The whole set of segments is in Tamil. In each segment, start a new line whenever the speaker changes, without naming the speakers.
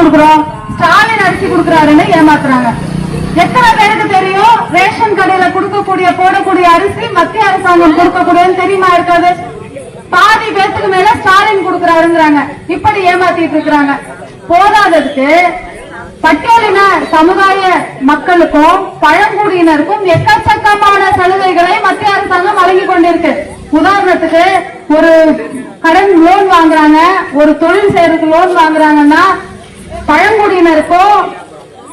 கொடுக்குறோம். ஸ்டாலின் அரிசி கொடுக்குறாருன்னு ஏமாத்துறாங்க. எத்தனை பேருக்கு தெரியும்? ரேஷன் கடையில கொடுக்கக்கூடிய போடக்கூடிய அரிசி மத்திய அரசாங்கம் கொடுக்கக்கூடியது தெரியுமா இருக்காது? பாதி பேத்துக்கு மேல ஸ்டாலின் கொடுக்கறாருங்கிறாங்க. இப்படி ஏமாத்திட்டு இருக்கிறாங்க. போதாததுக்கு பட்டியலின சமுதாய மக்களுக்கும் பழங்குடியினருக்கும் எக்கச்சக்கமான சலுகைகளை மத்திய அரசாங்கம் வழங்கி கொண்டிருக்கு. உதாரணத்துக்கு ஒரு கடன் லோன் வாங்குறாங்க ஒரு தொழில் செய்யறதுக்கு லோன் வாங்குறாங்கன்னா பழங்குடியினருக்கும்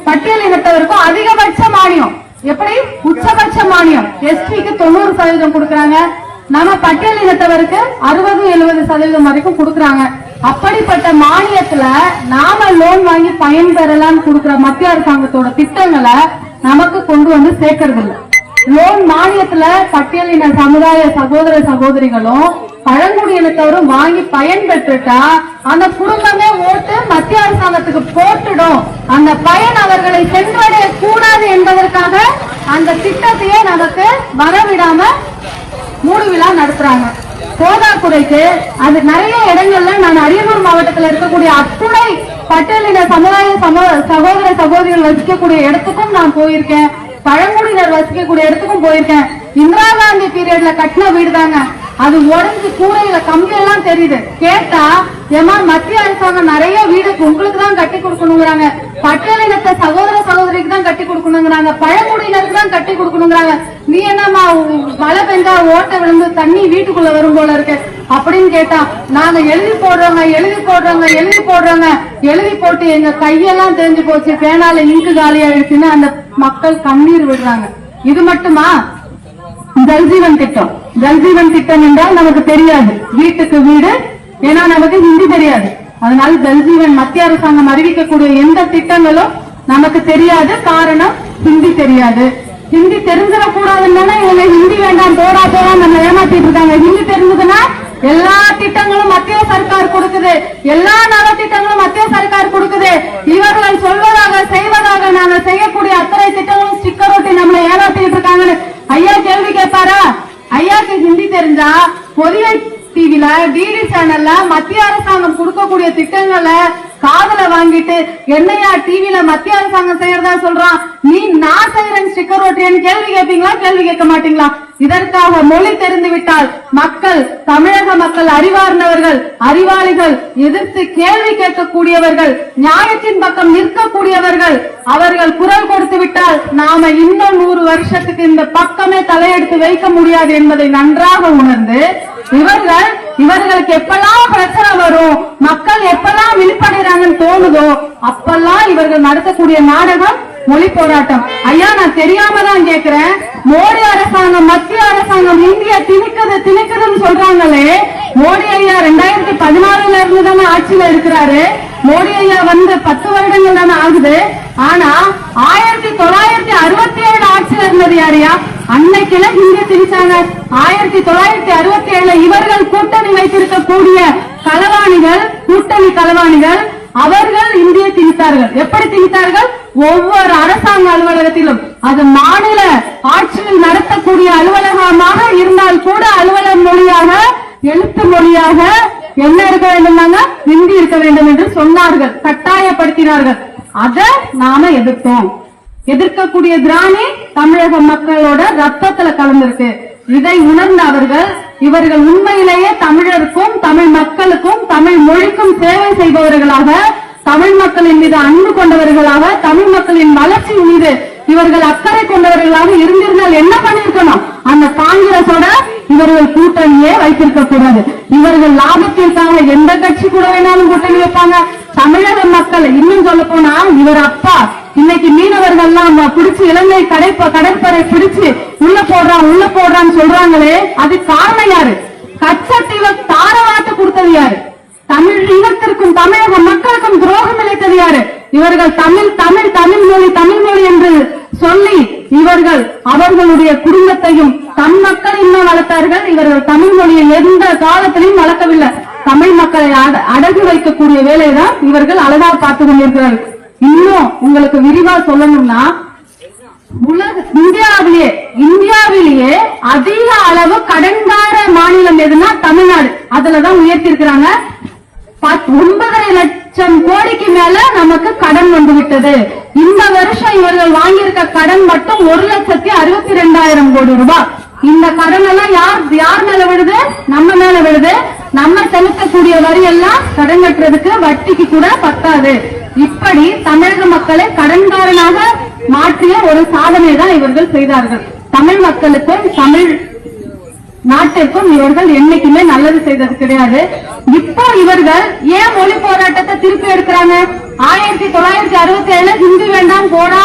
பட்டியலினத்தவருக்கும் அதிகபட்ச மானியம். எப்படி? உச்சபட்ச மானியம். எஸ்டிக்கு தொண்ணூறு சதவீதம் கொடுக்கறாங்க. நம்ம பட்டியலினத்தவருக்கு அறுபது எழுபது சதவீதம் வரைக்கும் கொடுக்கறாங்க. அப்படிப்பட்ட மானியத்துல நாம லோன் வாங்கி பயன்பெறலாம்னு கொடுக்கிற மத்திய அரசாங்கத்தோட திட்டங்களை நமக்கு கொண்டு வந்து சேர்க்கறது இல்லை லோன் மானியத்துல பட்டியலின சமுதாய சகோதர சகோதரிகளும் பழங்குடியினத்தவரும் வாங்கி பயன்பெற்றுட்டா அந்த குடும்பமே ஓட்டு மத்திய அரசாங்கத்துக்கு போட்டுடும். அந்த பயன் அவர்களை சென்றடைய கூடாது என்பதற்காக அந்த திட்டத்தையே நமக்கு வரவிடாம மூடுவிழா நடத்துறாங்க. போதாக்குறைக்கு அது நிறைய இடங்கள்ல நான் அரியலூர் மாவட்டத்தில் இருக்கக்கூடிய அத்துணை பட்டியலின சமுதாய சகோதர சகோதரிகள் வசிக்கக்கூடிய இடத்துக்கும் நான் போயிருக்கேன். பழங்குடியினர் வசிக்கக்கூடிய இடத்துக்கும் போயிருக்கேன். இந்திரா காந்தி பீரியட்ல கட்டின வீடு தாங்க அது உடஞ்சு கூரையில கம்பி எல்லாம் தெரியுது. கேட்டா ஏமா மத்திய அரசாங்கம் நிறைய வீடு உங்களுக்கு தான் கட்டி கொடுக்கணுங்கிறாங்க. பட்டலினத்தை சகோதர சகோதரிக்கு தான் கட்டி கொடுக்கணுங்கிறாங்க. பழங்குடியினருக்கு தான் கட்டி கொடுக்கணுங்கிறாங்க. நீ என்னம்மா மழை பெஞ்சா ஓட்ட விழுந்து தண்ணி வீட்டுக்குள்ள வரும் போல இருக்கு. அப்படின்னு கேட்டா நாங்க எழுதி போடுறோங்க எழுதி போடுறோங்க எழுதி போடுறோங்க. எழுதி போட்டு எங்க கையெல்லாம் தெரிஞ்சு போச்சு. பேனால இங்கு காலி ஆயிடுச்சுன்னு அந்த மக்கள் கண்ணீர் விடுறாங்க. இது மட்டுமா? ஜல்ஜீவன் திட்டம். ஜல்ஜீவன் திட்டம் என்றால் நமக்கு தெரியாது. வீட்டுக்கு வீடு ஏன்னா நமக்கு ஹிந்தி தெரியாது. அதனால ஜல்ஜீவன் மத்திய அரசாங்கம் அறிவிக்கக்கூடிய எந்த திட்டங்களும் நமக்கு தெரியாது. காரணம் ஹிந்தி தெரியாது. ஹிந்தி தெரிஞ்சிடக்கூடாதுன்னு இவங்க ஹிந்தி வேண்டாம் போடா போடா நம்ம ஏமாத்திட்டு இருக்காங்க. ஹிந்தி தெரிஞ்சதுன்னா எல்லா திட்டங்களும் மத்திய சர்க்கார் கொடுக்குது. எல்லா நலத்திட்டங்களும் மத்திய சர்க்கார் கொடுக்குது இவர்கள் சொல்வதாக செய்வதாக நாங்க செய்யக்கூடிய அத்தனை திட்டங்களும் ஸ்டிக்கர் ஒட்டி நம்மளை ஏமாத்திட்டு இருக்காங்கன்னு ஐயா கேள்வி கேட்பாரா ஐயாக்கு ஹிந்தி தெரிஞ்சா பொதிகை டிவில டிடி சேனல்ல மத்திய அரசாங்கம் கொடுக்கக்கூடிய திட்டங்களை காதல வாங்கிட்டு என்னையா டிவில மத்திய அரசாங்கம் செய்யறதா சொல்றான்? நீ நான் செய்யறேன் ஸ்டிக்கர் ஓட்டுறேன்னு கேள்வி கேட்பீங்களா கேள்வி கேட்க மாட்டீங்களா? இதற்காக மொழி தெரிந்து விட்டால் மக்கள் தமிழக மக்கள் அறிவார்ந்தவர்கள் அறிவாளிகள் எதிர்த்து கேள்வி கேட்கக்கூடியவர்கள் நியாயத்தின் பக்கம் நிற்கக்கூடியவர்கள் அவர்கள் குரல் கொடுத்து விட்டால் நாம இன்னும் நூறு வருஷத்துக்கு இந்த பக்கமே தலையெடுத்து வைக்க முடியாது என்பதை நன்றாக உணர்ந்து இவர்கள் இவர்களுக்கு எப்பெல்லாம் பிரச்சனை வரும் மக்கள் எப்பெல்லாம் விழிப்படைறாங்கன்னு தோணுதோ அப்பெல்லாம் இவர்கள் நடத்தக்கூடிய நாடகம் மொழி போராட்டம். ஐயா நான் தெரியாம தான் கேக்குறேன். மோடி அரசாங்கம் மத்திய அரசாங்கம் இந்தியா திணிக்குது திணிக்குதுன்னு சொல்றாங்களே. மோடி ஐயா ரெண்டாயிரத்தி பதினாறுல இருந்து தானே ஆட்சியில இருக்கிறாரு. மோடி ஐயா வந்து பத்து வருடங்கள் தானே ஆகுது. ஆனா ஆயிரத்தி தொள்ளாயிரத்தி அறுபத்தி ஏழு ஆட்சியில இருந்தது யாரையா அன்னைக்குல இந்திய திணிச்சாங்க ஆயிரத்தி தொள்ளாயிரத்தி அறுபத்தி ஏழுல இவர்கள் கூட்டணி வைத்திருக்கக்கூடிய களவாணிகள் கூட்டணி களவாணிகள் அவர்கள் இந்திய திணித்தார்கள் எப்படி திணித்தார்கள் ஒவ்வொரு அரசாங்க அலுவலகத்திலும். அது மாநில ஆட்சியில் நடத்தக்கூடிய அலுவலகமாக இருந்தால் கூட அலுவலக மொழியாக எழுத்து மொழியாக என்ன இருக்க வேண்டும்னாங்க ஹிந்தி இருக்க வேண்டும் என்று சொன்னார்கள். கட்டாயப்படுத்தினார்கள். அதை நாம எதிர்த்தோம். எதிர்க்கக்கூடிய திராணி தமிழக மக்களோட ரத்தத்துல கலந்திருக்கு. இதை உணர்ந்த அவர்கள் இவர்கள் உண்மையிலேயே தமிழருக்கும் தமிழ் மக்களுக்கும் தமிழ் மொழிக்கும் சேவை செய்பவர்களாக தமிழ் மக்களின் மீது அன்பு கொண்டவர்களாக தமிழ் மக்களின் வளர்ச்சி மீது இவர்கள் அக்கறை கொண்டவர்களாக இருந்திருந்தால் என்ன பண்ணிருக்கணும் அந்த காங்கிரஸோட இவர்கள் கூட்டணியே வைத்திருக்க கூடாது இவர்கள் லாபத்திற்காக எந்த கட்சி கூட வேணாலும் கூட்டணி வைப்பாங்க. தமிழக மக்கள் இன்னும் சொல்ல போனா இவர் அப்பா. இன்னைக்கு மீனவர்கள் எல்லாம் பிடிச்சு இலங்கை கடை கடற்படை பிடிச்சு உள்ள போடுறான் உள்ள போடுறான்னு சொல்றாங்களே அது காரணம் யாரு? கச்சத்தீவை தாரவாட்டு கொடுத்தது யாரு? தமிழ் இனத்திற்கும் தமிழக மக்களுக்கும் துரோகம் இழைத்தது யாரு? இவர்கள் தமிழ் தமிழ் தமிழ் மொழி தமிழ் மொழி என்று சொல்லி இவர்கள் அவர்களுடைய குடும்பத்தையும் தம் மக்கள் இன்னும் வளர்த்தார்கள். இவர்கள் தமிழ் மொழியை எந்த காலத்திலையும் வளர்க்கவில்லை. தமிழ் மக்களை அட- அடகு வைக்கக்கூடிய வேலைதான் இவர்கள் அழகா பார்த்து கொண்டிருக்கிறார்கள். இன்னும் உங்களுக்கு விரிவா சொல்லணும்னா உலக இந்தியாவிலேயே இந்தியாவிலேயே அதிக அளவு கடன்கார மாநிலம் எதுனா தமிழ்நாடு. அதுலதான் உயர்த்தி இருக்கிறாங்க ஒன்பதரை லட்சம் கோடிக்கு மேல நமக்கு கடன் வந்து விட்டது இந்த வருஷம் இவர்கள் வாங்கியிருக்க கடன் மட்டும் ஒரு லட்சத்தி அறுபத்தி ரெண்டாயிரம் கோடி ரூபாய். இந்த கடன் எல்லாம் யார் யார் மேல விழுது? நம்ம மேல விழுது. நம்ம செலுத்தக்கூடிய வரி எல்லாம் கடன் கட்டுறதுக்கு வட்டிக்கு கூட பத்தாது. இப்படி தமிழக மக்களை கடன்காரனாக மாற்றிய ஒரு சாதனை தான் இவர்கள் செய்தார்கள். தமிழ் மக்களுக்கும் தமிழ் நாட்டிற்கும் இவர்கள் என்னைக்குமே நல்லது செய்தது கிடையாது. இப்போ இவர்கள் ஏன் மொழி போராட்டத்தை திருப்பி எடுக்கிறாங்க? ஆயிரத்தி தொள்ளாயிரத்தி அறுபத்தி ஏழு ஹிந்தி வேண்டாம் போடா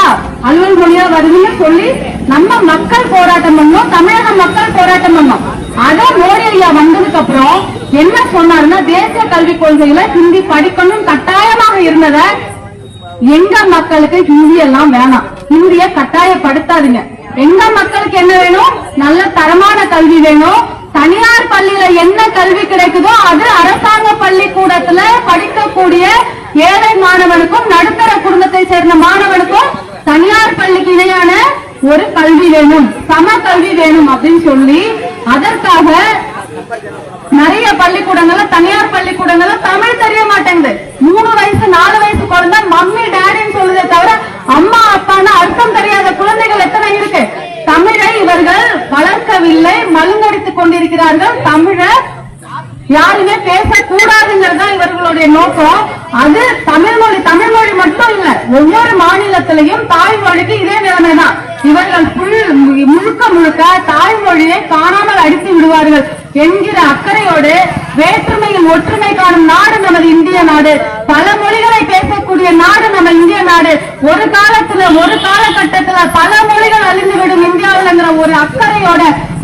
அலுவல் மொழியா வருதுன்னு சொல்லி நம்ம மக்கள் போராட்டம் பண்ணோம் தமிழக மக்கள் போராட்டம் பண்ணோம். அத மோடி ஐயா வந்ததுக்கு அப்புறம் என்ன சொன்னாருன்னா தேசிய கல்விக் கொள்கையில ஹிந்தி படிக்கணும் கட்டாயமாக இருந்ததை எங்க மக்களுக்கு ஹிந்தி எல்லாம் வேணாம். ஹிந்திய கட்டாயப்படுத்தாதீங்க. எங்க மக்களுக்கு என்ன வேணும்? நல்ல தரமான கல்வி வேணும். தனியார் பள்ளியில என்ன கல்வி கிடைக்குதோ அது அரசாங்க பள்ளிக்கூடத்துல படிக்கக்கூடிய ஏழை மாணவனுக்கும் நடுத்தர குடும்பத்தை சேர்ந்த மாணவனுக்கும் தனியார் பள்ளிக்கு இணையான ஒரு கல்வி வேணும். சம கல்வி வேணும் அப்படின்னு சொல்லி அதற்காக நிறைய பள்ளிக்கூடங்கள்ல தனியார் பள்ளிக்கூடங்கள்ல தமிழ் தெரிய மாட்டேங்குது. மூணு வயசு நாலு வயசு குழந்தை மம்மி டேடின்னு சொல்லுதே தவிர அம்மா அப்பான்னு அர்த்தம் தெரியாத குழந்தைகள் எத்தனை இருக்கு? தமிழை இவர்கள் வளர்க்கவில்லை மழுங்கடித்துக் கொண்டிருக்கிறார்கள். தமிழை யாருமே பேசக்கூடாதுங்கிறது இவர்களுடைய நோக்கம். அது தமிழ் மொழி தமிழ் மொழி மட்டும் இல்ல ஒவ்வொரு மாநிலத்திலையும் தாய்மொழிக்கு இதே நிலைமைதான். இவர்கள் முழுக்க முழுக்க தாய்மொழியை காணாமல் அடித்து விடுவார்கள் என்கிற அக்கறையோடு வேற்றுமையில் ஒற்றுமை காணும் நாடு நமது இந்திய நாடு. பல மொழிகளை பேசக்கூடிய நாடு நம்ம இந்திய நாடு. ஒரு காலத்துல ஒரு காலகட்டத்துல பல மொழிகள் அழிந்துவிடும் இந்தியாவில்ங்கிற ஒரு அக்கறையோட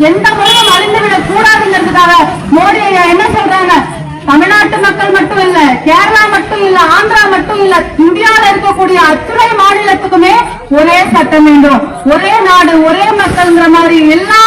எந்த மொழியும் அழிந்துவிடக் கூடாதுங்கிறதுக்காக மோடி என்ன சொல்றாங்க? தமிழ்நாட்டு மக்கள் மட்டும் இல்ல கேரளா மட்டும் இல்ல ஆந்திரா மட்டும் இல்ல இந்தியாவில் இருக்கக்கூடிய அத்துணை மாநிலத்துக்குமே ஒரே சட்டம் வேண்டும். ஒரே நாடு ஒரே மக்கள்ங்கிற மாதிரி எல்லா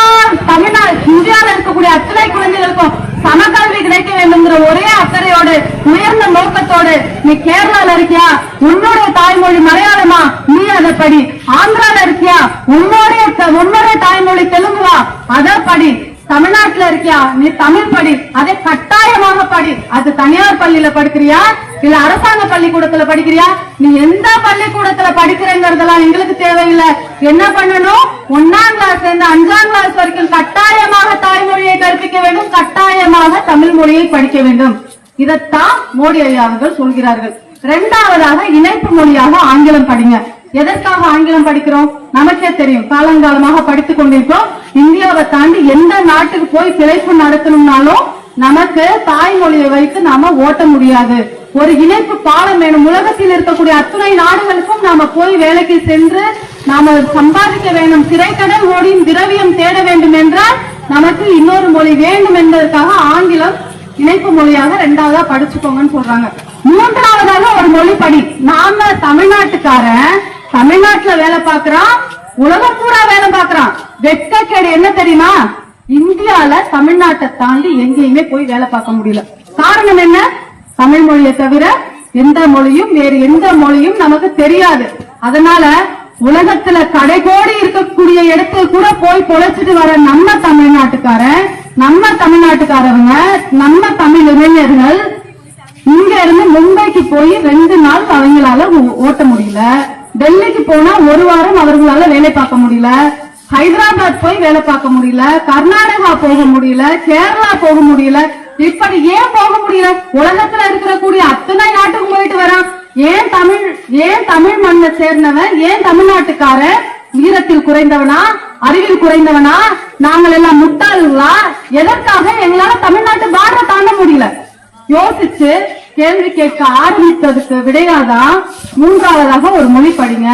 தமிழ்நாடு இந்தியாவில் இருக்கக்கூடிய அத்தனை குழந்தைகளுக்கும் சமக்கல்வி கிடைக்க வேண்டும்ங்கிற ஒரே அக்கறையோடு உயர்ந்த நோக்கத்தோடு நீ கேரளால இருக்கியா? உன்னுடைய தாய்மொழி மலையாளமா? நீ அதை படி. ஆந்திரால இருக்கியா? உன்னுடைய உன்னோட தாய்மொழி தெலுங்குவா? அதை படி. தமிழ்நாட்டுல இருக்கியா? நீ தமிழ் படி. அதை கட்டாயமாக படி. அது தனியார் பள்ளியில படிக்கிறியா? இல்ல அரசாங்க பள்ளிக்கூடத்துல படிக்கிறியா? நீ எந்த பள்ளிக்கூடத்துல படிக்கிறேங்கிறதெல்லாம் எங்களுக்கு தேவையில்லை. என்ன பண்ணணும்? ஒன்னாம் கிளாஸ்ல இருந்து அஞ்சாம் கிளாஸ் வரைக்கும் கட்டாயமாக தாய்மொழியை கற்பிக்க வேண்டும். கட்டாயமாக தமிழ் மொழியை படிக்க வேண்டும். இதைத்தான் மோடி ஐயா அவர்கள் சொல்கிறார்கள். இரண்டாவதாக இணைப்பு மொழியாக ஆங்கிலம் படிங்க. எதற்காக ஆங்கிலம் படிக்கிறோம்? நமக்கே தெரியும். காலங்காலமாக படித்துக் கொண்டிருக்கோம் இந்தியாவை தாண்டி எந்த நாட்டுக்கு போய் பிழைப்பு நடத்தணும்னாலும் நமக்கு தாய்மொழியை வைத்து நாம ஓட்ட முடியாது. ஒரு இணைப்பு பாலம் வேணும். உலகத்தில் இருக்கக்கூடிய அத்துணை நாடுகளுக்கும் நாம போய் வேலைக்கு சென்று நாம சம்பாதிக்க வேண்டும். திரைக்கடல் ஓடியும் திரவியம் தேட வேண்டும் என்றால் நமக்கு இன்னொரு மொழி வேண்டும் என்பதற்காக ஆங்கிலம் இணைப்பு மொழியாக ரெண்டாவதா படிச்சுக்கோங்கன்னு சொல்றாங்க. மூன்றாவதாக ஒரு மொழி படி நாம தமிழ்நாட்டுக்காரன் தமிழ்நாட்டுல வேலை பார்க்கறான் உலகம் பூரா வேலை பார்க்கறான். வெட்கக்கேடு என்ன தெரியுமா? இந்தியால தமிழ்நாட்டை தாண்டி எங்கேயுமே போய் வேலை பார்க்க முடியல. காரணம் என்ன? தமிழ் மொழியை தவிர எந்த மொழியும் வேறு எந்த மொழியும் நமக்கு தெரியாது. அதனால உலகத்துல கடைகோடி இருக்கக்கூடிய இடத்துல கூட போய் பொழைச்சிட்டு வர நம்ம தமிழ்நாட்டுக்காரன் நம்ம தமிழ்நாட்டுக்காரவங்க நம்ம தமிழ் இளைஞர்கள் இங்க இருந்து மும்பைக்கு போய் ரெண்டு நாள் அவங்களால ஓ- ஓட்ட முடியல. டெல்லிக்கு போனா ஒரு வாரம் அவர்களால வேலை பார்க்க முடியல. ஹைதராபாத் போய் வேலை பார்க்க முடியல. கர்நாடகா போக முடியல. கேரளா போக முடியல. இப்படி ஏன் போக முடியல? உலகத்துல இருக்கிற கூடிய அத்தனை நாட்டுக்கு போயிட்டு வரான். ஏன் தமிழ் ஏன் தமிழ் மண்ணை சேர்ந்தவன்? ஏன் தமிழ்நாட்டுக்கார? வீரத்தில் குறைந்தவனா? அறிவில் குறைந்தவனா? நாங்கள் எல்லாம் முட்டாள்களா? எதற்காக எங்களால தமிழ்நாட்டு பார்டரை தாண்ட முடியல? யோசிச்சு கேள்வி கேட்க ஆரம்பித்ததுக்கு விடையாதான் மூன்றாவதாக ஒரு மொழி படிங்க.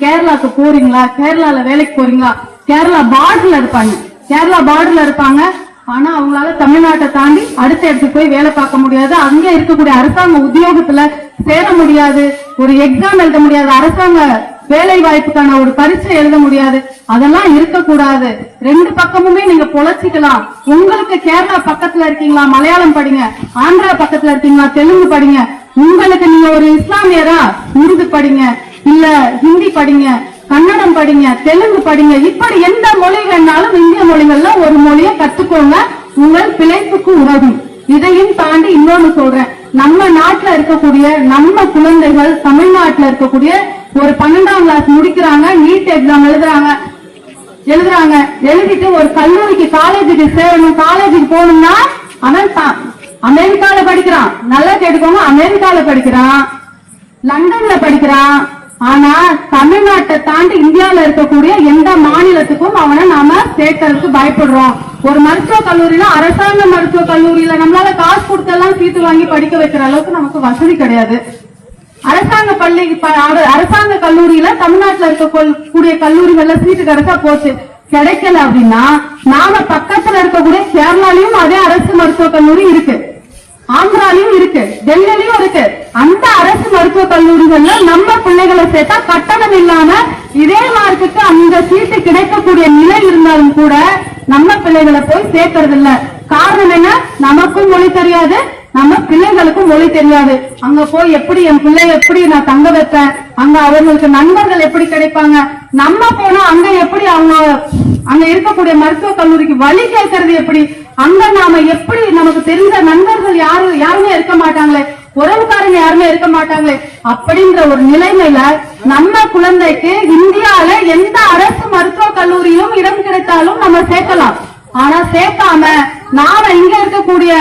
கேரளாக்கு போறீங்களா? கேரளால வேலைக்கு போறீங்களா? கேரளா பார்டர்ல இருப்பாங்க. கேரளா பார்டர்ல இருப்பாங்க. ஆனா அவங்களால தமிழ்நாட்டை தாண்டி அடுத்த இடத்துக்கு போய் வேலை பார்க்க முடியாது. அங்க இருக்கக்கூடிய அரசாங்க உத்தியோகத்துல சேர முடியாது. ஒரு எக்ஸாம் எழுத முடியாது அரசாங்க வேலை வாய்ப்புக்கான ஒரு பரீட்சை எழுத முடியாது. அதெல்லாம் இருக்கக்கூடாது. ரெண்டு பக்கமுமே நீங்க பொழைச்சிக்கலாம். உங்களுக்கு கேரளா பக்கத்துல இருக்கீங்களா? மலையாளம் படிங்க. ஆந்திரா பக்கத்துல இருக்கீங்களா? தெலுங்கு படிங்க. உங்களுக்கு நீங்க ஒரு இஸ்லாமியரா உருது படிங்க. இல்ல ஹிந்தி படிங்க. கன்னடம் படிங்க. தெலுங்கு படிங்க. இப்படி எந்த மொழி வேணாலும் இந்திய மொழிகள்ல ஒரு மொழியை கத்துக்கோங்க. உங்கள் பிழைப்புக்கு உதவும். இதையும் தாண்டி இன்னொன்னு சொல்றேன். நம்ம நாட்டுல இருக்கக்கூடிய நம்ம குழந்தைகள் தமிழ்நாட்டுல இருக்கக்கூடிய ஒரு பன்னெண்டாம் கிளாஸ் முடிக்கிறாங்க நீட் எக்ஸாம் எழுதுறாங்க. எழுதுறாங்க. எழுதிட்டு ஒரு கல்லூரிக்கு காலேஜுக்கு சேரணும். காலேஜுக்கு போகணும்னா அவன் அமெரிக்கால படிக்கிறான். நல்லா கேட்டுக்கோங்க அமெரிக்கால படிக்கிறான். லண்டன்ல படிக்கிறான். ஆனா தமிழ்நாட்டை தாண்டி இந்தியாவில இருக்கக்கூடிய எந்த மாநிலத்துக்கும் அவனை நாம சேர்க்கறதுக்கு பயப்படுறோம். ஒரு மருத்துவ கல்லூரியில அரசாங்க மருத்துவ கல்லூரியில நம்மளால காசு கொடுத்தெல்லாம் சீட்டு வாங்கி படிக்க வைக்கிற அளவுக்கு நமக்கு வசதி கிடையாது. அரசாங்க பள்ளி அர- அரசாங்க கல்லூரியில தமிழ்நாட்டுல இருக்கக்கூடிய கல்லூரிகள்ல சீட்டு கிடைச்சா போச்சு. கிடைக்கல அப்படின்னா நாம பக்கத்துல இருக்கக்கூடிய கேரளாலையும் அதே அரசு மருத்துவ கல்லூரி இருக்கு. ஆந்திராலையும் இருக்கு. டெல்லியிலயும் இருக்கு. அந்த அரசு மருத்துவ கல்லூரிகள்ல நம்ம பிள்ளைகளை சேர்த்தா கட்டணம் இல்லாம இதே மார்க்குக்கு அந்த சீட்டு கிடைக்கக்கூடிய நிலை இருந்தாலும் கூட நம்ம பிள்ளைகளை போய் சேர்க்கறது இல்ல காரணம் என்ன? நமக்கும் மொழி தெரியாது. நம்ம பிள்ளைகளுக்கும் மொழி தெரியாது. அங்க போய் எப்படி என் பிள்ளைய எப்படி நான் தங்க வைப்பேன்? அங்க அவங்களுக்கு நண்பர்கள் எப்படி கிடைப்பாங்க? நம்ம போனா அங்க எப்படி அவங்க அங்க இருக்கக்கூடிய மருத்துவ கல்லூரிக்கு வழி கேட்கறது எப்படி? அங்க நாம எப்படி நமக்கு தெரிஞ்ச நண்பர்கள் யாரும் யாருமே இருக்க மாட்டாங்களே. உறவுக்காரங்க யாருமே இருக்க மாட்டாங்களே. அப்படின்ற ஒரு நிலைமையில நம்ம குழந்தைக்கு இந்தியால எந்த அரசு மருத்துவ கல்லூரியிலும் இடம் கிடைத்தாலும் நம்ம சேர்க்கலாம். ஆனா சேர்க்காம நாம இங்க இருக்கக்கூடிய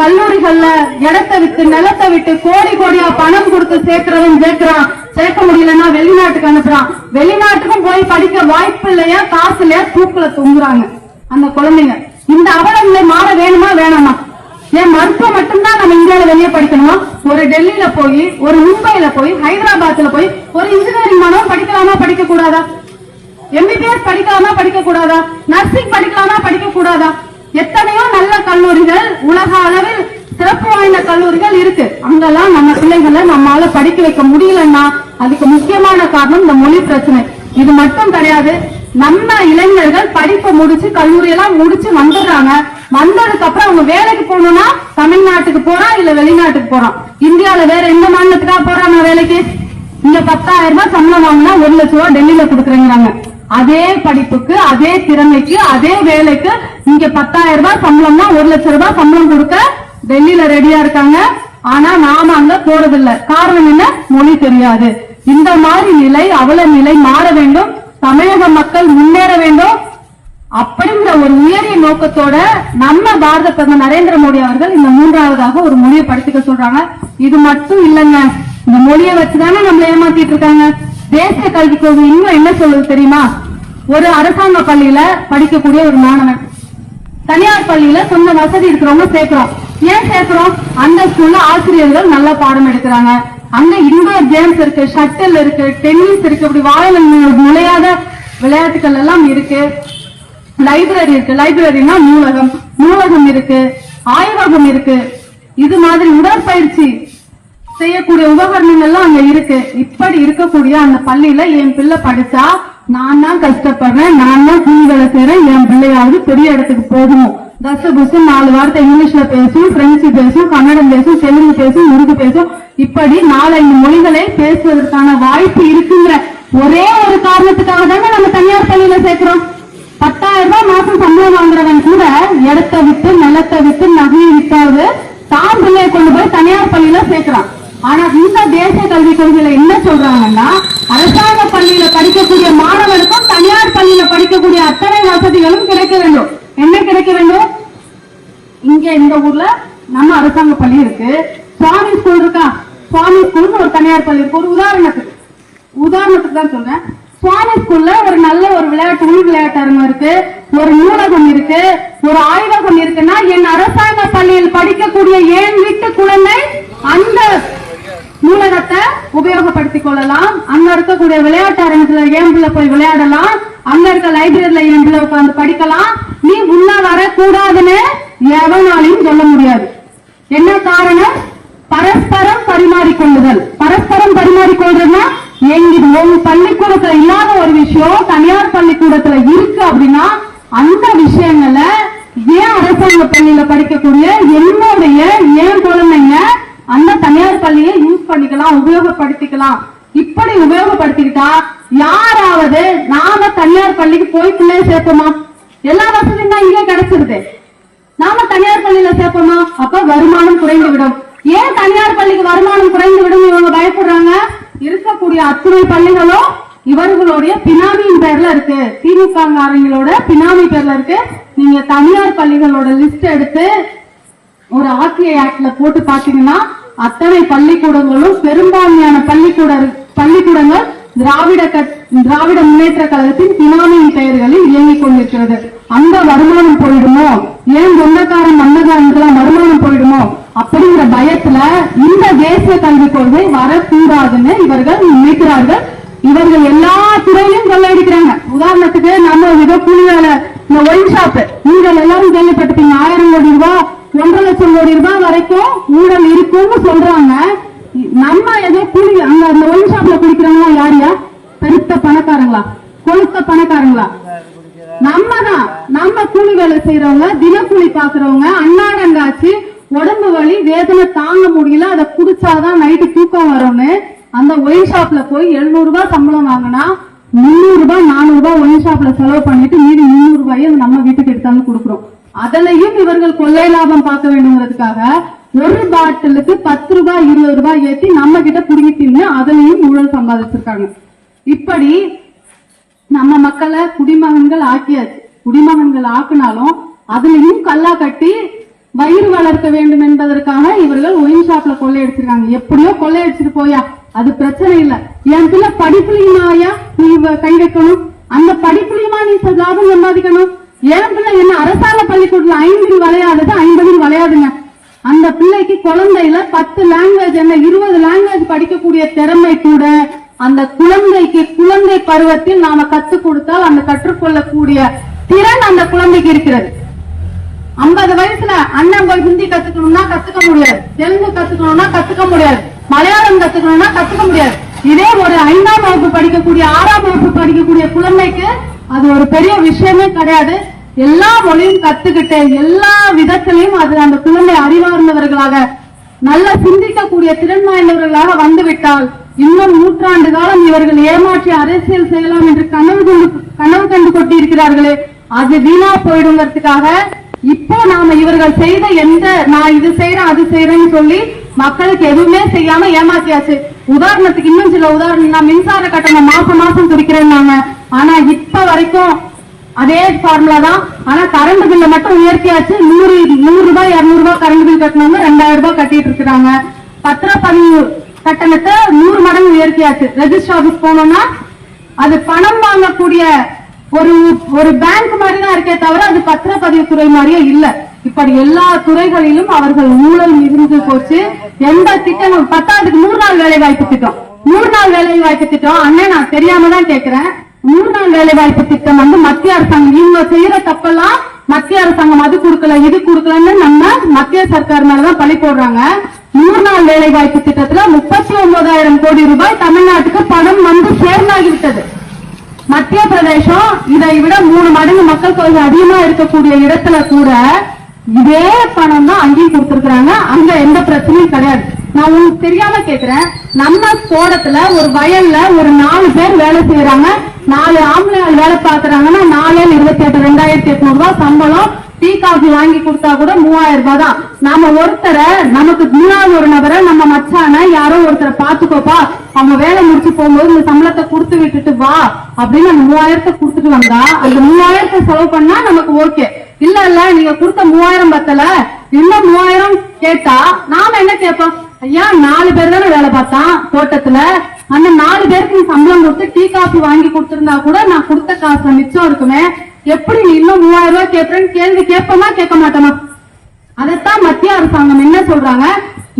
கல்லூரிகள்ல இடத்தை விட்டு நிலத்தை விட்டு கோடி கோடியா பணம் கொடுத்து சேர்க்கிறவன் சேர்க்கிறான். சேர்க்க முடியலன்னா வெளிநாட்டுக்கு அனுப்புறான். வெளிநாட்டுக்கும் போய் படிக்க வாய்ப்பு இல்லையா? காசு இல்லையா? தூக்குல தொங்குறாங்க அந்த குழந்தைங்க. இந்த அவல நிலை மாற வேணுமா? வேணாமா? ஏன் மருத்துவம் மட்டும்தான் நம்ம இந்தியாவில வெளியே படிக்கணுமா? ஒரு டெல்லியில போய் ஒரு மும்பைல போய் ஹைதராபாத்ல போய் ஒரு இன்ஜினியரிங் மாணவன் படிக்கலாமா? படிக்க கூடாதா எம்பிபிஎஸ் படிக்கலாமா? படிக்க கூடாதா நர்சிங் படிக்கலாமா? படிக்க கூடாதா உலக அளவில் சிறப்பு வாய்ந்த கல்லூரிகள் இருக்கு. அங்கெல்லாம் நம்ம பிள்ளைகளை நம்மால படிக்க வைக்க முடியலன்னா அதுக்கு முக்கியமான காரணம் இந்த மொழி பிரச்சனை. இது மட்டும் கிடையாது நம்ம இளைஞர்கள் படிப்பை முடிச்சு கல்லூரியெல்லாம் முடிச்சு வந்துடுறாங்க. வந்ததுக்கு அப்புறம் அவங்க வேலைக்கு போகணும்னா தமிழ்நாட்டுக்கு போறான் இல்ல வெளிநாட்டுக்கு போறான் இந்தியால வேற எந்த மாநிலத்துக்காக போறான் வேலைக்கு? இங்க பத்தாயிரம் ரூபாய் சம்பளம் வாங்கினா ஒரு லட்ச ரூபாய் டெல்லியில கொடுக்குறேங்கிறாங்க. அதே படிப்புக்கு அதே திறமைக்கு அதே வேலைக்கு இங்க பத்தாயிரம் ரூபாய் சம்பளம்னா ஒரு லட்சம் ரூபாய் சம்பளம் கொடுக்க டெல்லியில ரெடியா இருக்காங்க. ஆனா நாம அங்க போறதில்ல. காரணம் என்ன? மொழி தெரியாது. இந்த மாதிரி நிலை அவல நிலை மாற வேண்டும். தமிழக மக்கள் முன்னேற வேண்டும். அப்படிங்கிற ஒரு உயரிய நோக்கத்தோட நம்ம பாரத பிரதமர் நரேந்திர மோடி அவர்கள் இந்த மூன்றாவதாக ஒரு மொழியை படுத்திக்க சொல்றாங்க. இது மட்டும் இல்லைங்க. இந்த மொழியை வச்சுதானே நம்மள ஏமாத்திட்டு இருக்காங்க. தேசிய கல்விக் கொள்கை இன்னும் என்ன சொல்லுது தெரியுமா? ஒரு அரசாங்க பள்ளியில படிக்கக்கூடிய ஒரு மாணவன். தனியார் பள்ளியில சொந்த வசதி இருக்கிறவங்க சேர்க்கிறோம். ஏன் சேர்க்கிறோம்? அந்த ஸ்கூல்ல ஆசிரியர்கள் நல்லா பாடம் எடுக்கிறாங்க. அங்க இன்டோர் கேம்ஸ் இருக்கு ஷட்டில் இருக்கு டென்னிஸ் இருக்கு இப்படி வாயில நுழையாத விளையாட்டுகள் எல்லாம் இருக்கு. லைப்ரரி இருக்கு. லைப்ரரினா நூலகம். நூலகம் இருக்கு. ஆய்வகம் இருக்கு. இது மாதிரி உடற்பயிற்சி செய்யக்கூடிய உபகரணங்கள்லாம் அங்க இருக்கு. இப்படி இருக்கக்கூடிய அந்த பள்ளியில என் பிள்ளை படிச்சா நான் தான் கஷ்டப்படுறேன் நான் தான் கூலி வேலை செய்யறேன் என் பிள்ளையாவது பெரிய இடத்துக்கு போகணும். தச புசு நாலு வார்த்தை இங்கிலீஷ்ல பேசும் பிரெஞ்சு பேசும் கன்னடம் பேசும் தெலுங்கு பேசும் உருது பேசும். இப்படி நாலஞ்சு மொழிகளை பேசுவதற்கான வாய்ப்பு இருக்குங்கிற ஒரே ஒரு காரணத்துக்காக தானே நம்ம தனியார் பள்ளியில சேர்க்கிறோம். பத்தாயிரம் ரூபாய் மாசம் சம்பளம் வாங்குறவன் கூட இடத்தை விட்டு நிலத்தை விட்டு நகையை விட்டாவது தான் பிள்ளையை கொண்டு போய் தனியார் பள்ளியில சேர்க்கிறான். ஆனா இந்த தேசிய கல்விக் கொள்கையில என்ன சொல்றாங்கன்னா அரசாங்க பள்ளியில படிக்கக்கூடிய மாணவருக்கும் தனியார் பள்ளியில படிக்கக்கூடிய அத்தனை வசதிகளும் கிடைக்க வேண்டும். என்ன கிடைக்க வேண்டும்? இங்க இந்த ஊர்ல நம்ம அரசாங்க பள்ளி இருக்கு. சுவாமி ஸ்கூல் இருக்கா? சுவாமி ஸ்கூல்னு ஒரு தனியார் பள்ளி இருக்கு. ஒரு உதாரணத்துக்கு உதாரணத்துக்கு தான் சொல்றேன். சுவாமி ஸ்கூல்ல ஒரு நல்ல ஒரு விளையாட்டு உள் விளையாட்டு அரங்கம் இருக்கு. ஒரு நூலகம் இருக்கு. ஒரு ஆய்வகம் இருக்குன்னா என் அரசாங்க பள்ளியில் படிக்கக்கூடிய ஏன் வீட்டு குழந்தை அந்த நூலகத்தை உபயோகப்படுத்திக் கொள்ளலாம் அங்க இருக்கக்கூடிய விளையாட்டு அரங்கத்துல ஏன் போய் விளையாடலாம். அங்க இருக்க லைப்ரரியில என் உட்கார்ந்து படிக்கலாம். நீ உள்ள வரக்கூடாதுன்னு எவனாலையும் சொல்ல முடியாது. என்ன காரணம்? பரஸ்பரம் பரிமாறிக்கொள்ளுதல். பரஸ்பரம் பரிமாறிக்கொள்றதுன்னா எங்க ஒரு பள்ளிக்கூடத்துல இல்லாத ஒரு விஷயம் தனியார் பள்ளிக்கூடத்துல இருக்கு அப்படின்னா அந்த விஷயங்களை ஏன் அரசாங்க பள்ளியில படிக்கக்கூடிய என்னுடைய ஏன் குழந்தைங்க அந்த தனியார் பள்ளியை பயன்படுத்திக்கலாம் உபயோகப்படுத்திக்கலாம். இப்படி உபயோகப்படுத்திக்கிட்டா யாராவது நாம தனியார் பள்ளிக்கு போய் பிள்ளைய சேர்ப்போமா? எல்லா வசதியும் தான் இங்கே கிடைச்சிருது. நாம தனியார் பள்ளியில சேர்ப்போமா? அப்ப வருமானம் குறைந்து விடும் ஏன் தனியார் பள்ளிக்கு வருமானம் குறைந்து விடும் இவங்க பயப்படுறாங்க? இருக்கக்கூடிய அத்துணை பள்ளிகளும் இவர்களுடைய பினாமியின் பேர்ல இருக்கு. திமுக காரங்களோட பினாமி பேர்ல இருக்கு. நீங்க தனியார் பள்ளிகளோட லிஸ்ட் எடுத்து ஒரு ஆர்டிஐ ஆக்ட்ல போட்டு பாத்தீங்கன்னா அத்தனை பள்ளிக்கூடங்களும் பெரும்பான்மையான பள்ளிக்கூட பள்ளிக்கூடங்கள் திராவிட கட்- திராவிட முன்னேற்ற கழகத்தின் பினாமியின் பெயர்களில் இயங்கிக் கொண்டிருக்கிறது. அந்த வருமானம் போயிடுமோ? ஏன் சொந்தக்காரன் மன்னகாரனுக்கெல்லாம் வருமானம் போயிடுமோ? அப்படிங்கிற பயத்துல இந்த தேசிய கல்விக் கொள்கை வரக்கூடாதுன்னு இவர்கள் நினைக்கிறார்கள். இவர்கள் எல்லா துறையிலும் கொள்ளையடிக்கிறாங்க. உதாரணத்துக்கு நம்ம ஏதோ கூலி வேலை இந்த ஒயின் ஷாப் நீங்கள் எல்லாரும் கேள்விப்பட்டிருப்பீங்க ஆயிரம் கோடி ரூபாய் ஒன்றரை லட்சம் கோடி ரூபாய் வரைக்கும் ஊழல் இருக்கும்னு சொல்றாங்க. நம்ம ஏதோ கூலி அங்க அந்த ஒயின் ஷாப்ல குடிக்கிறவங்களா யாரியா பெருத்த பணக்காரங்களா? கொழுத்த பணக்காரங்களா? நம்ம தான். நம்ம கூலி வேலை செய்யறவங்க தினக்கூலி பாக்குறவங்க அன்னாரங்காச்சு உடம்பு வலி வேதனை தாங்க முடியல அதை குடிச்சாதான் நைட்டு தூக்கம் வரும்னு அந்த ஒயின் ஷாப்ல போய் 700 ரூபாய் சம்பளம் வாங்கினா முந்நூறு ரூபாய் நானூறு ரூபாய் ஒயின் ஷாப்ல செலவு பண்ணிட்டு மீதி முந்நூறு ரூபாயை நம்ம வீட்டுக்கு எடுத்தாந்து கொடுக்குறோம். அதனையும் இவர்கள் கொள்ளை லாபம் பார்க்க வேண்டுங்கிறதுக்காக ஒரு பாட்டிலுக்கு பத்து ரூபாய் இருபது ரூபாய் ஏத்தி நம்ம கிட்ட புடுங்கி அதனையும் ஊழல் சம்பாதிச்சிருக்காங்க. இப்படி நம்ம மக்களை குடிமகன்கள் ஆக்கியாச்சு. குடிமகன்கள் ஆக்குனாலும் அதுலயும் கல்லா கட்டி வயிறு வளர்க்க வேண்டும் என்பதற்காக இவர்கள் ஒயின் ஷாப்ல கொள்ளையடிச்சிருக்காங்க எப்படியோ கொள்ளையடிச்சிட்டு போயா? அது பிரச்சனை இல்ல. என் பிள்ளை படிப்புலயுமாயா நீ கை வைக்கணும். அந்த படிப்புலயுமா நீ லாபம் சம்பாதிக்கணும்? ஏன் பிள்ளை என்ன அரசாங்க பள்ளிக்கூடத்துல ஐந்தில் விளையாடுது ஐம்பதில் விளையாடுங்க. அந்த பிள்ளைக்கு குழந்தையில பத்து லாங்குவேஜ் என்ன இருபது லாங்குவேஜ் படிக்கக்கூடிய திறமை கூட அந்த குழந்தைக்கு குழந்தை பருவத்தில் நாம கற்றுக் கொடுத்தால் அந்த கற்றுக்கொள்ளக்கூடிய திறன் அந்த குழந்தைக்கு இருக்கிறது. ஐம்பது வயசுல அண்ணன் போய் ஹிந்தி கத்துக்கணும்னா கத்துக்க முடியாது. தெலுங்கு கத்துக்கணும்னா கத்துக்க முடியாது. மலையாளம் கத்துக்கணும்னா கத்துக்க முடியாது. இதே ஒரு ஐந்தாம் வகுப்பு படிக்கக்கூடிய ஆறாம் வகுப்பு படிக்கக்கூடிய குழந்தைக்கு அது ஒரு பெரிய விஷயமே கிடையாது. எல்லா மொழியும் கத்துக்கிட்டு எல்லா விதத்திலையும் அது அந்த குழந்தை அறிவார்ந்தவர்களாக நல்ல சிந்திக்கக்கூடிய திறன் வாய்ந்தவர்களாக வந்துவிட்டால் இன்னும் நூற்றாண்டு காலம் இவர்கள் ஏமாற்றி அரசியல் செய்யலாம் என்று கனவு கொண்டு கனவு கண்டு கொட்டியிருக்கிறார்களே அது வீணா போயிடுங்கிறதுக்காக இப்போ நாம இவர்கள் செய்த எந்த நான் இது செய்யறேன் அது செய்யறேன்னு சொல்லி மக்களுக்கு எதுவுமே செய்யாம ஏமாத்தியாச்சு. உதாரணத்துக்கு இன்னும் சில உதாரணம் நான் மின்சார கட்டணம் மாசம் மாசம் துடிக்கிறேன்னாங்க. ஆனா இப்ப வரைக்கும் அதே ஃபார்முலா தான். ஆனா கரண்ட் பில்ல மட்டும் உயர்த்தியாச்சு. நூறு நூறு ரூபாய் இருநூறு ரூபாய் கரண்ட் பில் கட்டணவங்க ரெண்டாயிரம் ரூபாய் கட்டிட்டு இருக்கிறாங்க. பத்திரப்பதிவு கட்டணத்தை நூறு மடங்கு உயர்த்தியாச்சு. ரெஜிஸ்டர் ஆபீஸ் போனோம்னா அது பணம் வாங்கக்கூடிய ஒரு ஒரு பேங்க் மாதிரி தான் இருக்கே தவிர அது பத்திரப்பதிவு துறை மாதிரியே இல்ல. இப்படி எல்லா துறைகளிலும் அவர்கள் ஊழல் மிகுந்து போச்சு. எந்த திட்டமும் பத்தாவதுக்கு நூறு நாள் வேலை வாய்ப்பு திட்டம். நூறு நாள் வேலை வாய்ப்பு திட்டம். அண்ணன் நான் தெரியாம தான் கேக்குறேன். மூணாம் நாள் வேலை வாய்ப்பு திட்டம் வந்து மத்திய அரசாங்கம். இவங்க செய்யற தப்பெல்லாம் மத்திய அரசாங்கம் அது கொடுக்கல இது கொடுக்கலன்னு நம்ம மத்திய சர்க்கார் மேலதான் பழி போடுறாங்க. நூறு நாள் வேலை வாய்ப்பு திட்டத்துல முப்பத்தி ஒன்பதாயிரம் கோடி ரூபாய் தமிழ்நாட்டுக்கு பணம் வந்து சேர்ந்தாகிவிட்டது. மத்திய பிரதேசம் இதை விட மூணு மடங்கு மக்கள் தொகை அதிகமா இருக்கக்கூடிய இடத்துல கூட இதே பணம் தான் அங்கேயும் கொடுத்திருக்கிறாங்க. அங்க எந்த பிரச்சனையும் கிடையாது. நான் உங்களுக்கு தெரியாம கேக்குறேன். நம்ம தோட்டத்துல ஒரு வயல்ல ஒரு நாலு பேர் வேலை செய்யறாங்க. நாலு ஆம்பளை ஆள் வேலை பாக்குறாங்கன்னா நாலே இருபத்தி எட்டு ரெண்டாயிரத்தி எட்நூறு ரூபாய் சம்பளம். டீ காஃபி வாங்கி கொடுத்தா கூட மூவாயிரம் ரூபாய் தான். நாம ஒருத்தரை நமக்கு மூணாவது ஒரு நபரை நம்ம மச்சான யாரோ ஒருத்தரை பாத்துக்கோப்பா அவங்க வேலை முடிச்சு போகும்போது இந்த சம்பளத்தை கொடுத்து விட்டுட்டு வா அப்படின்னு அந்த மூவாயிரத்தை கொடுத்துட்டு வந்தா அந்த மூவாயிரத்தை செலவு பண்ணா நமக்கு ஓகே. இல்ல இல்ல நீங்க கொடுத்த மூவாயிரம் பத்தல. இன்னும் மூவாயிரம் கேட்டா நாம என்ன கேட்போம்? ஐயா நாலு பேர் தானே வேலை பார்த்தான் தோட்டத்துல. அந்த நாலு பேருக்கு நீ சம்பளம் கொடுத்து டீ காஃபி வாங்கி கொடுத்திருந்தா கூட நான் கொடுத்த காசு மிச்சம் இருக்குமே. எப்படி நீ இன்னும் மூவாயிரம் ரூபாய் கேட்பேன்னு கேள்வி கேட்போமா கேட்க மாட்டோமா? அதைத்தான் மத்திய அரசாங்கம் என்ன சொல்றாங்க?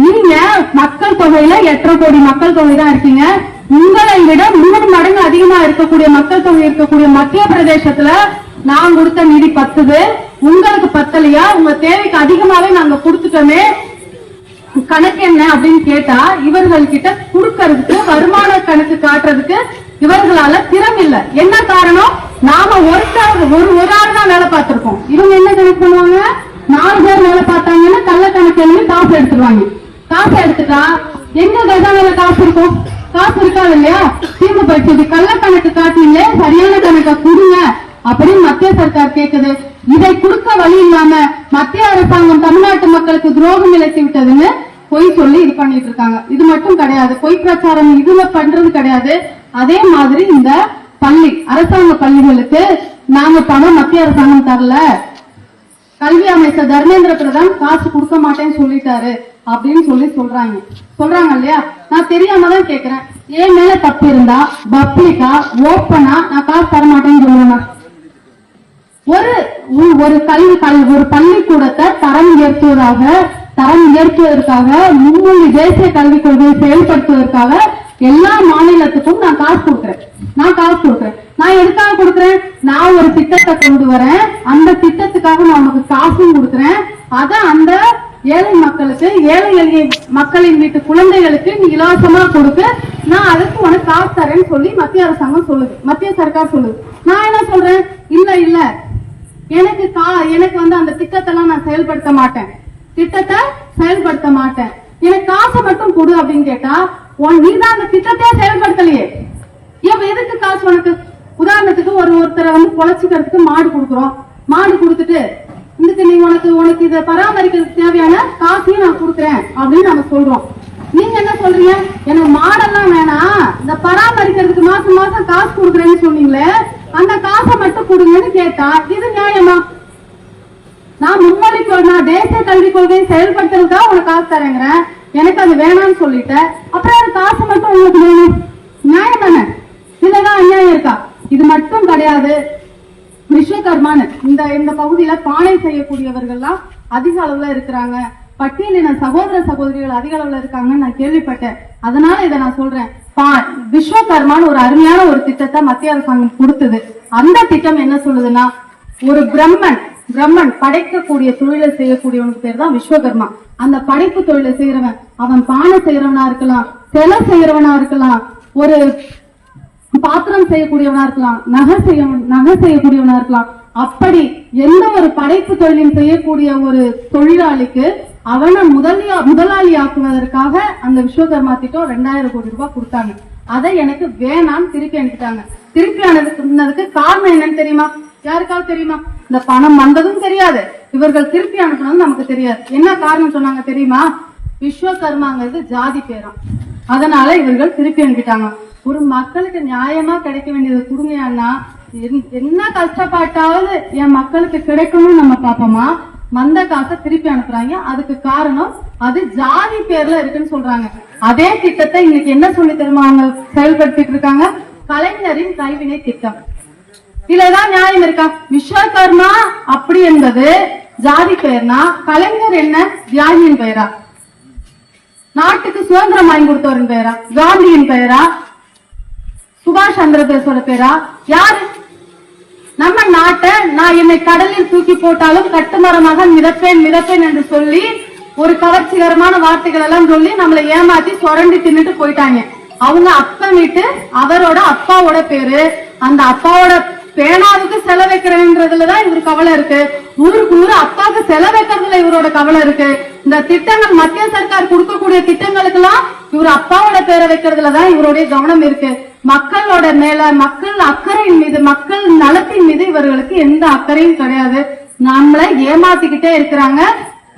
நீங்க மக்கள் தொகையில எட்டரை கோடி மக்கள் தொகை தான் இருக்கீங்க. உங்களை விட மூணு மடங்கு அதிகமா இருக்கக்கூடிய மக்கள் தொகை இருக்கக்கூடிய மத்திய பிரதேசத்துல நான் கொடுத்த நிதி பத்துது. உங்களுக்கு பத்தலையா? உங்க தேவைக்கு அதிகமாவே நாங்க கொடுத்துட்டோமே. கணக்கு என்ன அப்படின்னு கேட்டா இவர்கள் கிட்ட குடுக்கறதுக்கு வருமான கணக்கு காட்டுறதுக்கு இவர்களால திறம் இல்ல. என்ன காரணம்? நாம ஒருத்தர் ஒரு ஒரு ஆள் தான் வேலை பார்த்திருக்கோம். இவங்க என்ன கணக்கு பண்ணுவாங்க? நாலு பேர் வேலை பார்த்தாங்கன்னா கள்ள கணக்கு எழுதி காசு எடுத்துருவாங்க. காசு எடுத்துட்டா எங்க வேலை காசு இருக்கும்? காசு இருக்காது இல்லையா? தீர்ந்து போயிடுச்சு கள்ள கணக்கு காட்டிங்களே சரியான கணக்கை கொடுங்க அப்படின்னு மத்திய சர்க்கார் கேக்குது. இதை கொடுக்க வழி இல்லாம மத்திய அரசாங்கம் தமிழ்நாட்டு மக்களுக்கு துரோகம் இழைத்து விட்டதுன்னு பொய் சொல்லி இது பண்ணிட்டு இருக்காங்க. இது மட்டும் கிடையாது. பொய் பிரச்சாரம் இதுல பண்றது கிடையாது. அதே மாதிரி இந்த பள்ளி அரசாங்க பள்ளிகளுக்கு நாங்க பணம் மத்திய அரசாங்கம் தரல. கல்வி அமைச்சர் தர்மேந்திர பிரதான் காசு கொடுக்க மாட்டேன்னு சொல்லிட்டாரு அப்படின்னு சொல்லி சொல்றாங்க. சொல்றாங்க இல்லையா? நான் தெரியாம தான் கேக்குறேன். என் மேல தப்பு இருந்தா பப்ளிக்கா ஓப்பனா நான் காசு தர மாட்டேன்னு சொல்லுவேன் ஒரு ஒரு கல்வி கல்- ஒரு பள்ளிக்கூடத்தை தரம் உயர்த்துவதாக தரம் உயர்த்துவதற்காக மும்மொழி தேசிய கல்விக் கொள்கையை செயல்படுத்துவதற்காக எல்லா மாநிலத்துக்கும் நான் காசு கொடுக்குறேன். நான் காசு கொடுக்குறேன். நான் எதுக்காக கொடுக்குறேன்? நான் ஒரு திட்டத்தை கொண்டு வரேன். அந்த திட்டத்துக்காக நான் உனக்கு காசும் கொடுக்குறேன். அத அந்த ஏழை மக்களுக்கு ஏழை எளிய மக்களின் வீட்டு குழந்தைகளுக்கு நீ இலவசமா கொடுக்க நான் அதுக்கு உனக்கு காசு தரேன்னு சொல்லி மத்திய அரசாங்கம் சொல்லுது. மத்திய சர்க்கார் சொல்லுது. நான் என்ன சொல்றேன்? இல்ல இல்ல. எனக்கு கா எனக்கு வந்து அந்த திட்டத்தெல்லாம் நான் செயல்படுத்த மாட்டேன். திட்டத்தை செயல்படுத்த மாட்டேன். எனக்கு காசை மட்டும் கொடு அப்படின்னு கேட்டா உன் நீ தான் அந்த திட்டத்தையே செயல்படுத்தலையே. இப்ப எதுக்கு காசு உனக்கு? உதாரணத்துக்கு ஒரு ஒருத்தரை வந்து பொழைச்சிக்கிறதுக்கு மாடு கொடுக்குறோம். மாடு கொடுத்துட்டு இதுக்கு நீ உனக்கு உனக்கு இதை பராமரிக்கிறதுக்கு தேவையான காசையும் நான் கொடுக்குறேன் அப்படின்னு நம்ம சொல்றோம். நீங்க என்ன சொல்றீங்க? எனக்கு மாடெல்லாம் வேணாம். இந்த பராமரிக்கிறதுக்கு மாசம் மாசம் காசு கொடுக்குறேன்னு சொன்னீங்களே அந்த காசை மட்டும் கொடுங்கன்னு கேட்டா இது நியாயமா? நான் மும்மொழி நான் தேசிய கல்விக் கொள்கையை செயல்படுத்துறதுக்காக உனக்கு காசு தரேங்கிறேன். எனக்கு அது வேணாம்னு சொல்லிட்டேன் அப்புறம் அது காசு மட்டும் உங்களுக்கு வேணும். நியாயம் தானே? இதுலதான் அநியாயம் இருக்கா? இது மட்டும் கிடையாது. விஸ்வகர்மான்னு இந்த இந்த பகுதியில பானை செய்யக்கூடியவர்கள்லாம் அதிக அளவுல இருக்கிறாங்க. பட்டியலின சகோதர சகோதரிகள் அதிக அளவுல இருக்காங்கன்னு நான் கேள்விப்பட்டேன். அதனால இதை நான் சொல்றேன். பா- விஸ்வகர்மான்னு ஒரு அருமையான ஒரு திட்டத்தை மத்திய அரசாங்கம் கொடுத்தது. அந்த திட்டம் என்ன சொல்லுதுன்னா ஒரு பிரம்மன் பிரம்மன் படைக்கக்கூடிய தொழிலை செய்யக்கூடியவனுக்கு பேர் தான் விஸ்வகர்மா. அந்த படைப்பு தொழிலை செய்யறவன் அவன் பானை செய்யறவனா இருக்கலாம் சிலை செய்யறவனா இருக்கலாம் ஒரு பாத்திரம் செய்யக்கூடியவனா இருக்கலாம் நகை செய்ய நகை செய்யக்கூடியவனா இருக்கலாம். அப்படி எந்த ஒரு படைப்பு தொழிலும் செய்யக்கூடிய ஒரு தொழிலாளிக்கு அவனை முதலியா முதலாளி ஆக்குவதற்காக அந்த விஸ்வகர்மா திட்டம் ரெண்டாயிரம் கோடி ரூபாய் கொடுத்தாங்க. அதை எனக்கு வேணாம் திருப்பி அனுப்பிட்டாங்க. திருப்பி அனுப்புனதுக்கு காரணம் என்னன்னு தெரியுமா? யாருக்காவது தெரியுமா? இந்த பணம் வந்ததும் தெரியாது. இவர்கள் திருப்பி அனுப்பினதும் நமக்கு தெரியாது. என்ன காரணம் சொன்னாங்க தெரியுமா? விஸ்வகர்மாங்கிறது ஜாதி பேரம் அதனால இவர்கள் திருப்பி அனுப்பிட்டாங்க. ஒரு மக்களுக்கு நியாயமா கிடைக்க வேண்டியது கொடுங்கயான்னா என்- என்ன கஷ்டப்பட்டாவது என் மக்களுக்கு கிடைக்கணும்னு நம்ம பார்ப்போமா? வந்த காசை திருப்பி அனுப்புறாங்க. அதுக்கு காரணம் அது ஜாதி பேர்ல இருக்குன்னு சொல்றாங்க. அதே திட்டத்தை இன்னைக்கு என்ன சொல்லி தருமா அவங்க செயல்படுத்திட்டு இருக்காங்க? கலைஞரின் கைவினை திட்டம். இதுலதான் நியாயம் இருக்கா? விஸ்வகர்மா அப்படி என்பது ஜாதி பெயர்னா கலைஞர் என்ன? தியாகியின் பெயரா. நாட்டுக்கு சுதந்திரம் வாங்கி கொடுத்தவரின் பெயரா? காந்தியின் பெயரா? சுபாஷ் சந்திர பேசோட பேரா யாரு? நம்ம நாட்டை நான் என்னை கடலில் தூக்கி போட்டாலும் கட்டுமரமாக மிதப்பேன் மிதப்பேன் என்று சொல்லி ஒரு கவர்ச்சிகரமான வார்த்தைகள் எல்லாம் சொல்லி நம்மளை ஏமாத்தி சுரண்டி தின்னுட்டு போயிட்டாங்க. அவங்க அப்பன் வீட்டு அவரோட அப்பாவோட பேரு. அந்த அப்பாவோட பேனாவுக்கு செலவைக்கிறேன்றதுலதான் இவரு கவலை இருக்கு. ஊருக்கு ஊரு அப்பாவுக்கு செலவைக்கிறதுல இவரோட கவலை இருக்கு. இந்த திட்டங்கள் மத்திய சர்க்கார் கொடுக்கக்கூடிய திட்டங்களுக்கெல்லாம் இவர் அப்பாவோட பேரை வைக்கிறதுலதான் இவருடைய கவனம் இருக்கு. மக்களோட மேல மக்கள் அக்கறையின் மீது மக்கள் நலத்தின் மீது இவர்களுக்கு எந்த அக்கறையும் கிடையாது. நம்மள ஏமாத்திக்கிட்டே இருக்கிறாங்க.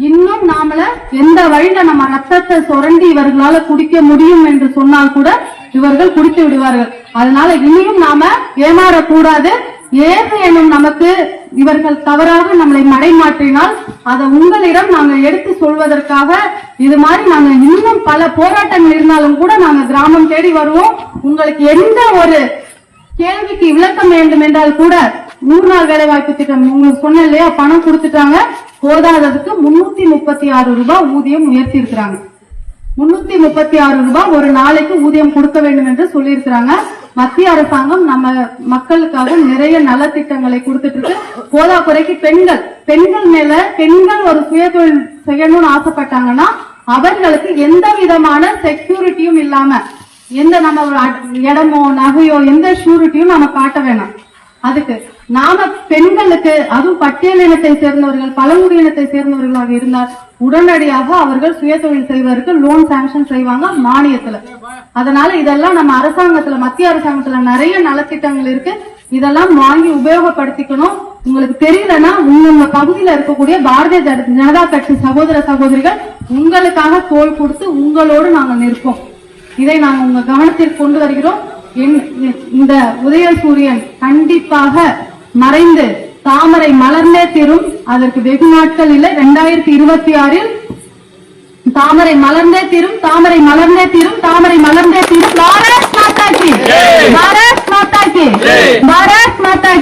இன்னும் நாமள எந்த வழியில நம்ம ரத்தத்தை சுரண்டி இவர்களால குடிக்க முடியும் என்று சொன்னால் கூட இவர்கள் குடித்து விடுவார்கள். அதனால இனியும் நாம ஏமாறக்கூடாது. ஏது எனும் நமக்கு இவர்கள் தவறாக நம்மளை மடைமாற்றினால் அதை உங்களிடம் நாங்க எடுத்து சொல்வதற்காக இது மாதிரி நாங்க இன்னும் பல போராட்டங்கள் இருந்தாலும் கூட நாங்க கிராமம் தேடி வருவோம். உங்களுக்கு எந்த ஒரு கேள்விக்கு விளக்கம் வேண்டும் என்றால் கூட நூறு நாள் வேலை வாய்ப்பு திட்டம். உங்களுக்கு சொன்னேன் இல்லையா? பணம் கொடுத்துட்டாங்க. போதாததுக்கு முன்னூத்தி முப்பத்தி ஆறு ரூபாய் ஊதியம் உயர்த்தி இருக்கிறாங்க. முன்னூத்தி முப்பத்தி ஆறு ரூபாய் ஒரு நாளைக்கு ஊதியம் கொடுக்க வேண்டும் என்று சொல்லியிருக்கிறாங்க. மத்திய அரசாங்கம் நம்ம மக்களுக்காக நிறைய நலத்திட்டங்களை கொடுத்துட்டு இருக்கு. போதாக்குறைக்கு பெண்கள் பெண்கள் மேல பெண்கள் ஒரு சுயதொழில் செய்யணும்னு ஆசைப்பட்டாங்கன்னா அவர்களுக்கு எந்த விதமான செக்யூரிட்டியும் இல்லாம எந்த நம்ம இடமோ நகையோ எந்த ஷூரிட்டியும் நம்ம காட்ட வேணாம். அதுக்கு நாம பெண்களுக்கு அதுவும் பட்டியல் இனத்தை சேர்ந்தவர்கள் பழங்குடியினத்தை சேர்ந்தவர்களாக இருந்தால் உடனடியாக அவர்கள் சுய தொழில் செய்வதற்கு லோன் சாங்ஷன் செய்வாங்க மானியத்துல. அதனால இதெல்லாம் நம்ம அரசாங்கத்துல மத்திய அரசாங்கத்துல நிறைய நலத்திட்டங்கள் இருக்கு. இதெல்லாம் வாங்கி உபயோகப்படுத்திக்கணும். உங்களுக்கு தெரியலன்னா உங்க உங்க பகுதியில இருக்கக்கூடிய பாரதிய ஜனதா கட்சி சகோதர சகோதரிகள் உங்களுக்காக தோல் கொடுத்து உங்களோடு நாங்க நிற்போம். இதை நாங்க உங்க கவனத்தில் கொண்டு வருகிறோம். என்- இந்த உதயசூரியன் கண்டிப்பாக மறைந்து தாமரை மலர்ந்தே தீரும். அதற்கு வெகு நாட்கள் இல்லை. ரெண்டாயிரத்தி இருபத்தி ஆறில் தாமரை மலர்ந்தே தீரும் தாமரை மலர்ந்தே தீரும் தாமரை மலர்ந்தே தீரும். பாரத் மாதா கி. பாரத் மாதா கி. பாரத் மாதா